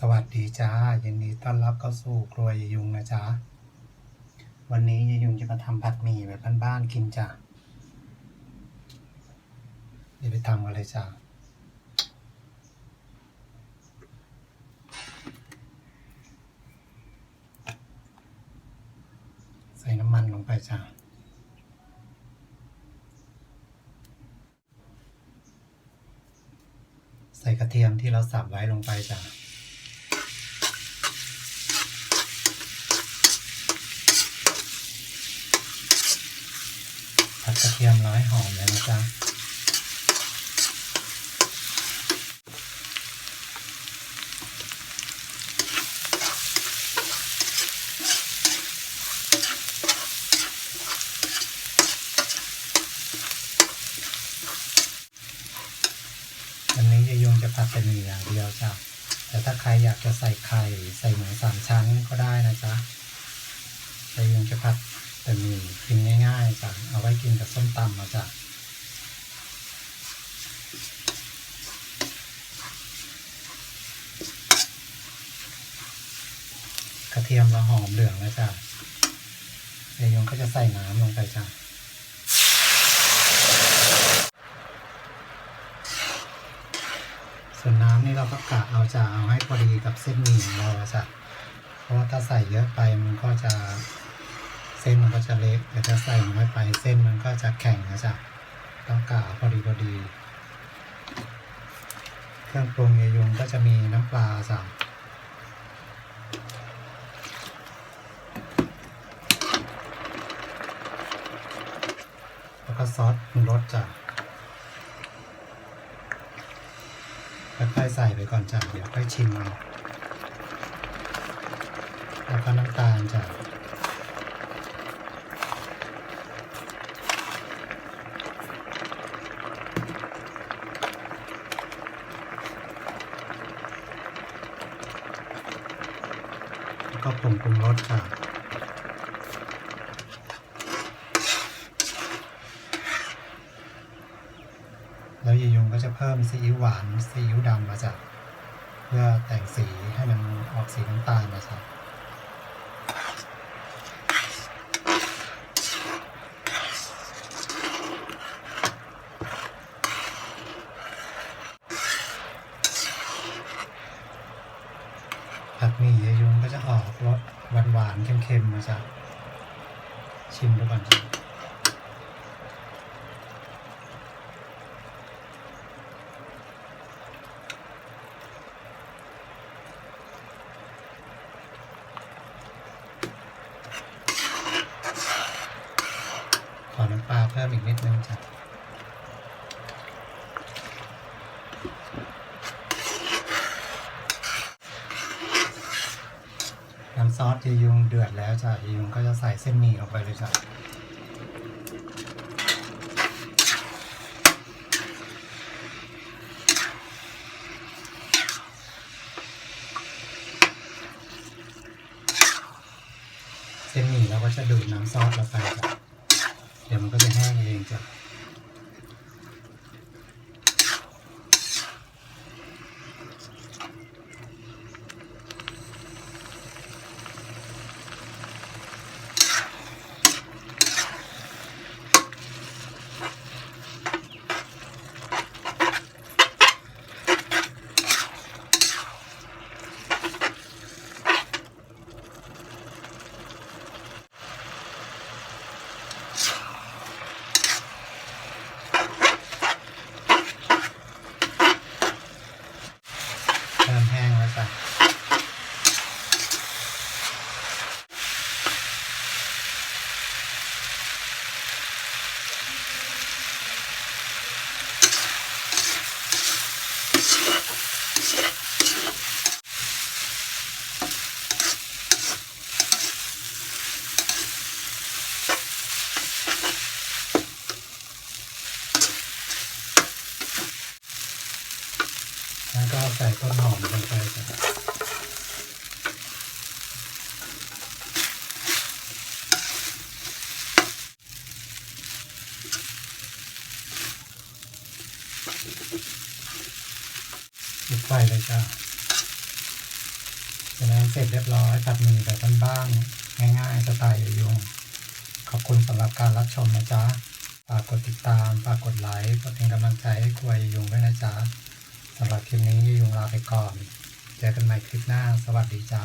สวัสดีจ้ายินดีต้อนรับเข้าสู่ครัวยายยุงนะจ๊ะ วันนี้ยายยุงจะมาทำผัดหมี่แบบบ้านๆกินจ้ะเดี๋ยวไปทำกันเลยจ้าใส่น้ำมันลงไปจ้าใส่กระเทียมที่เราสับไว้ลงไปจ้าผัดกระ เทียมร้อยหอมเลยนะจ๊ะวันนี้ยายยงจะผัดเป็นหมี่อย่างเดียวจ้ะ แต่ถ้าใครอยากจะใส่ไข่ ใส่หมูสามชั้นก็ได้นะจ๊ะยายยงจะผัด เป็นหมี่กินง่ายๆจ้ะเอาไว้กินกับส้มตำมาจ้ะกระเทียมเราหอมเหลืองแล้วจ้ะยายยงก็จะใส่น้ำลงไปจ้ะส่วนน้ำนี่เราก็กะเอาจะเอาให้พอดีกับเส้นหมี่ของเราจ้ะเพราะว่าถ้าใส่เยอะไปมันก็จะ ส้นมันก็จะเละแต่ถ้าใส่น้อยไปเส้นมันก็จะแข็งนะจ๊ะต้องกะพอดีพอดี เครื่องปรุงยายงก็จะมีน้ำปลาจ้ะแล้วก็ซอสปรุงรสจ้ะค่อยๆใส่ไปก่อนจ้ะเดี๋ยวค่อยชิมเอาแล้วก็น้ำตาลจ้ะ ก็ผงปรุงรสจ้ะแล้วยายยงก็จะเพิ่มซีอิ๊วหวานซีอิ๊วดำมาจ้ะเพื่อแต่งสีให้มันออกสีน้ำตาลนะจ๊ะผัดหมี่ยายยงก็จะ ออกรสหวานๆเค็มๆมาจ้ะชิมดูก่อนจ้ะขอน้ำปลาเพิ่มอีกนิดนึงจ้ะ ซอสยายุงเดือดแล้วจ้ะยายุงก็จะใส่เส้นหมี่ลงไปเลยจ้ะเส้นหมี่เราก็จะดูดน้ำซอสเราไปจ้ะเดี๋ยวมันก็จะแห้งเองจ้ะ แล้วก็ใส่ต้นหอมลงไปครับ ปิดไฟเลยจ้าฉะนั้นเสร็จเรียบร้อยตัดมี่แบบบ้านๆง่ายๆสไตล์ยยงขอบคุณสำหรับการรับชมนะจ๊ะฝากกดติดตามฝากกดไลค์กดเป็นกำลังใจให้ครัวยยยงด้วยนะจ๊ะสำหรับคลิปนี้ยายยงลาไปก่อน เจอกันใหม่คลิปหน้า สวัสดีจ้า